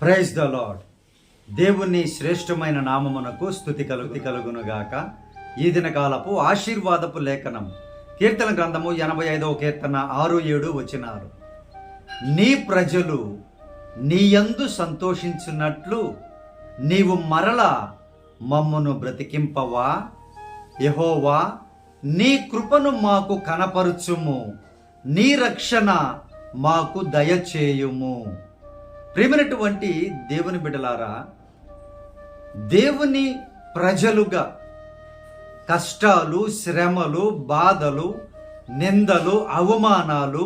Praise the lord దేవుని శ్రేష్టమైన నామమునకు స్థుతి కలుగుతి కలుగునుగాక ఈ దినకాలపు ఆశీర్వాదపు లేఖనం. కీర్తన గ్రంథము ఎనభై ఐదవ కీర్తన ఆరు ఏడు వచ్చినారు నీ ప్రజలు నీయందు సంతోషించినట్లు నీవు మరల మమ్మును బ్రతికింపవా? యహోవా నీ కృపను మాకు కనపరుచుము. నీ రక్షణ మాకు దయచేయుము. ప్రేమైనటువంటి దేవుని బిడ్డలారా దేవుని ప్రజలుగా కష్టాలు శ్రమలు బాధలు నిందలు అవమానాలు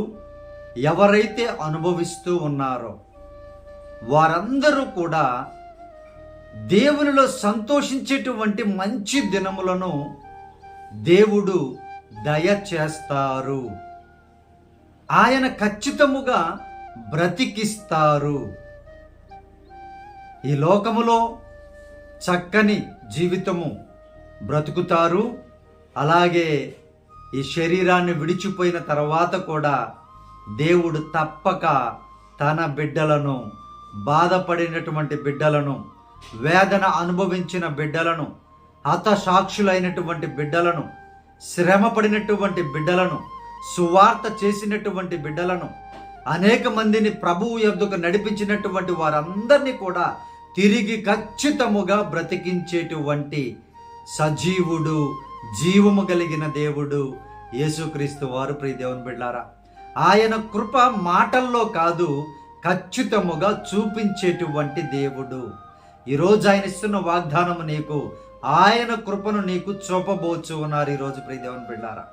ఎవరైతే అనుభవిస్తూ ఉన్నారో వారందరూ కూడా దేవునిలో సంతోషించేటువంటి మంచి దినములను దేవుడు దయచేస్తారు ఆయన ఖచ్చితముగా బ్రతికిస్తారు. ఈ లోకములో చక్కని జీవితము బ్రతుకుతారు. అలాగే ఈ శరీరాన్ని విడిచిపోయిన తర్వాత కూడా దేవుడు తప్పక తన బిడ్డలను బాధపడినటువంటి బిడ్డలను వేదన అనుభవించిన బిడ్డలను హతసాక్షులైనటువంటి బిడ్డలను శ్రమపడినటువంటి బిడ్డలను సువార్త చేసినటువంటి బిడ్డలను అనేక మందిని ప్రభువు యొద్దకు నడిపించినటువంటి వారందరినీ కూడా తిరిగి ఖచ్చితముగా బ్రతికించేటువంటి సజీవుడు జీవము కలిగిన దేవుడు యేసుక్రీస్తు వారు ప్రియ దేవుని బిడ్డారా ఆయన కృప మాటల్లో కాదు ఖచ్చితముగా చూపించేటువంటి దేవుడు. ఈరోజు ఆయన ఇస్తున్న వాగ్దానము నీకు ఆయన కృపను నీకు చూపబోచు ఉన్నారు ఈరోజు ప్రియ దేవుని బిడ్డారా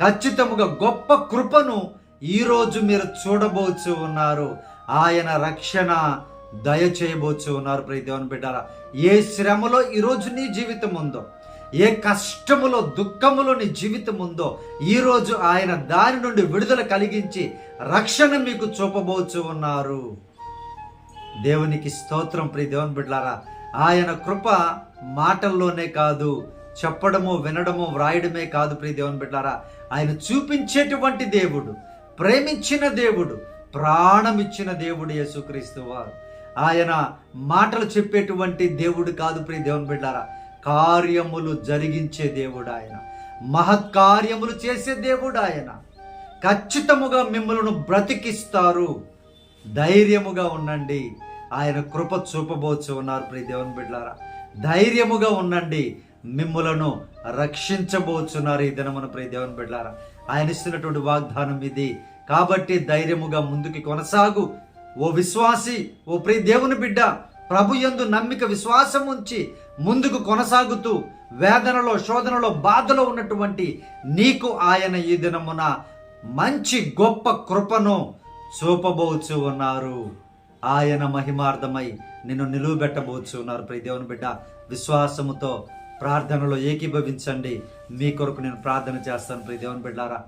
ఖచ్చితముగా గొప్ప కృపను ఈరోజు మీరు చూడబోచు ఉన్నారు. ఆయన రక్షణ దయచేయబోచు ఉన్నారు ప్రియ దేవుని బిడ్డారా. ఏ శ్రమలో ఈరోజు నీ జీవితం ఉందో ఏ కష్టములో దుఃఖములో నీ జీవితం ఉందో ఈరోజు ఆయన దాని నుండి విడుదల కలిగించి రక్షణ మీకు చూపబోచు ఉన్నారు దేవునికి స్తోత్రం ప్రియ దేవుని బిడ్డారా. ఆయన కృప మాటల్లోనే కాదు చెప్పడము వినడము వ్రాయడమే కాదు ప్రియ దేవుని బిడ్డారా. ఆయన చూపించేటువంటి దేవుడు ప్రేమించిన దేవుడు ప్రాణమిచ్చిన దేవుడు యేసుక్రీస్తు వారు. ఆయన మాటలు చెప్పేటువంటి దేవుడు కాదు ప్రియ దేవుని బిడ్డారా. కార్యములు జరిగించే దేవుడు ఆయన. మహత్కార్యములు చేసే దేవుడు ఆయన. ఖచ్చితముగా మిమ్మల్ని బ్రతికిస్తారు. ధైర్యముగా ఉండండి. ఆయన కృప చూపబోచు ఉన్నారు ప్రియ దేవుని బిడ్డారా. ధైర్యముగా ఉండండి. మిమ్ములను రక్షించబోచున్నారు ఈ దినమున ప్రియ దేవుని బిడ్డారా. ఆయన ఇస్తున్నటువంటి వాగ్దానం ఇది. కాబట్టి ధైర్యముగా ముందుకి కొనసాగు. ఓ విశ్వాసి ఓ ప్రియ దేవుని బిడ్డ ప్రభు ఎందు నమ్మిక విశ్వాసం ఉంచి ముందుకు కొనసాగుతూ వేదనలో శోధనలో బాధలో ఉన్నటువంటి నీకు ఆయన ఈ దినమున మంచి గొప్ప కృపను చూపబోచు ఉన్నారు. ఆయన మహిమార్థమై నిన్ను నిలువబెట్టబోచు ఉన్నారు ప్రియ దేవుని బిడ్డ విశ్వాసముతో ప్రార్థనలో ఏకీభవించండి. మీ కొరకు నేను ప్రార్థన చేస్తాను. ప్రియ దేవుని బిడ్డారా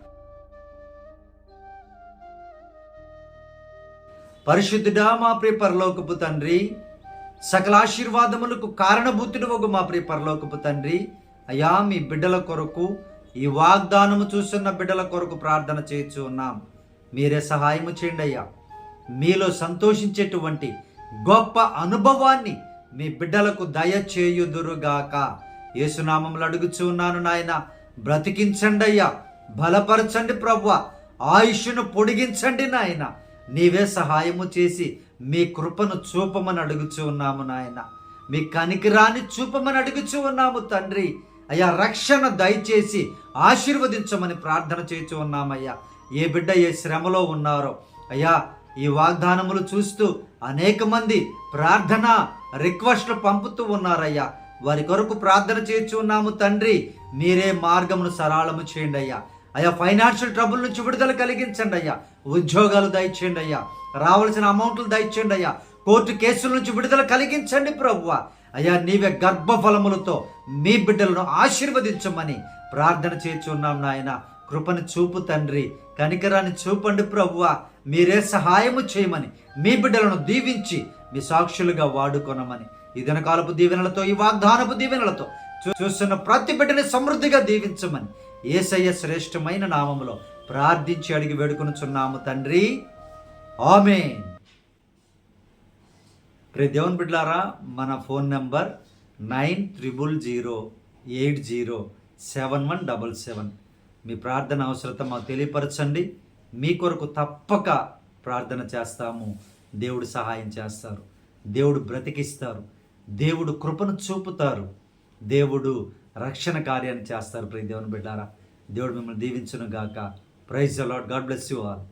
పరిశుద్ధుడా మా ప్రియ పరలోకపు తండ్రి సకల ఆశీర్వాదములకు కారణభూతుడు ఒక మా ప్రియ పరలోకపు తండ్రి. అయా మీ బిడ్డల కొరకు ఈ వాగ్దానము చూస్తున్న బిడ్డల కొరకు ప్రార్థన చేయొచ్చు ఉన్నాం. మీరే సహాయము చేయండి అయ్యా. మీలో సంతోషించేటువంటి గొప్ప అనుభవాన్ని మీ బిడ్డలకు దయచేయుదురుగాక. యేసునామములు అడుగుచు ఉన్నాను నాయన బ్రతికించండి అయ్యా. బలపరచండి ప్రభు ఆయుష్ను పొడిగించండి నాయనా. నీవే సహాయము చేసి మీ కృపను చూపమని అడుగుచూ ఉన్నాము నాయన. మీ కనికిరాని చూపమని అడుగుచూ ఉన్నాము తండ్రి. అయ్యా రక్షణ దయచేసి ఆశీర్వదించమని ప్రార్థన చేస్తూ ఉన్నామయ్యా. ఏ బిడ్డ ఏ శ్రమలో ఉన్నారో అయ్యా ఈ వాగ్దానములు చూస్తూ అనేక మంది ప్రార్థన రిక్వెస్ట్లు పంపుతూ ఉన్నారయ్యా. వారి కొరకు ప్రార్థన చేస్తూ ఉన్నాము తండ్రి. మీరే మార్గమును సరళము చేయండి అయ్యా. అయ్యా ఫైనాన్షియల్ ట్రబుల్ నుంచి విడుదల కలిగించండి అయ్యా. ఉద్యోగాలు దయచేయండి అయ్యా. రావాల్సిన అమౌంట్లు దయచేయండి అయ్యా. కోర్టు కేసుల నుంచి విడుదల కలిగించండి ప్రభువ. అయ్యా నీవే గర్భఫలములతో మీ బిడ్డలను ఆశీర్వదించమని ప్రార్థన చేస్తున్నాం నాయన. కృపను చూపు తండ్రి. కనికరాన్ని చూపండి ప్రభువ. మీరే సహాయము చేయమని మీ బిడ్డలను దీవించి మీ సాక్షులుగా వాడుకొనమని. ఈ దీవెనలతో ఈ వాగ్దానపు దీవెనలతో చూస్తున్న ప్రతి బిడ్డని సమృద్ధిగా దీవించమని ఏసయ్య శ్రేష్టమైన నామములో ప్రార్థించి అడిగి వేడుకొనుచున్నాము తండ్రి. ఆమె ప్రే దేవుని బిడ్లారా మన phone number nine triple zero eight zero seven one double seven. మీ ప్రార్థన అవసరత మాకు తెలియపరచండి. మీ కొరకు తప్పక ప్రార్థన చేస్తాము. దేవుడు సహాయం చేస్తారు. దేవుడు బ్రతికిస్తారు. దేవుడు కృపను చూపుతారు. దేవుడు రక్షణ కార్యాన్ని చేస్తారు ప్రతి దేవుని బిడ్డారా. దేవుడు మిమ్మల్ని దీవించును గాక praise a lot God bless you all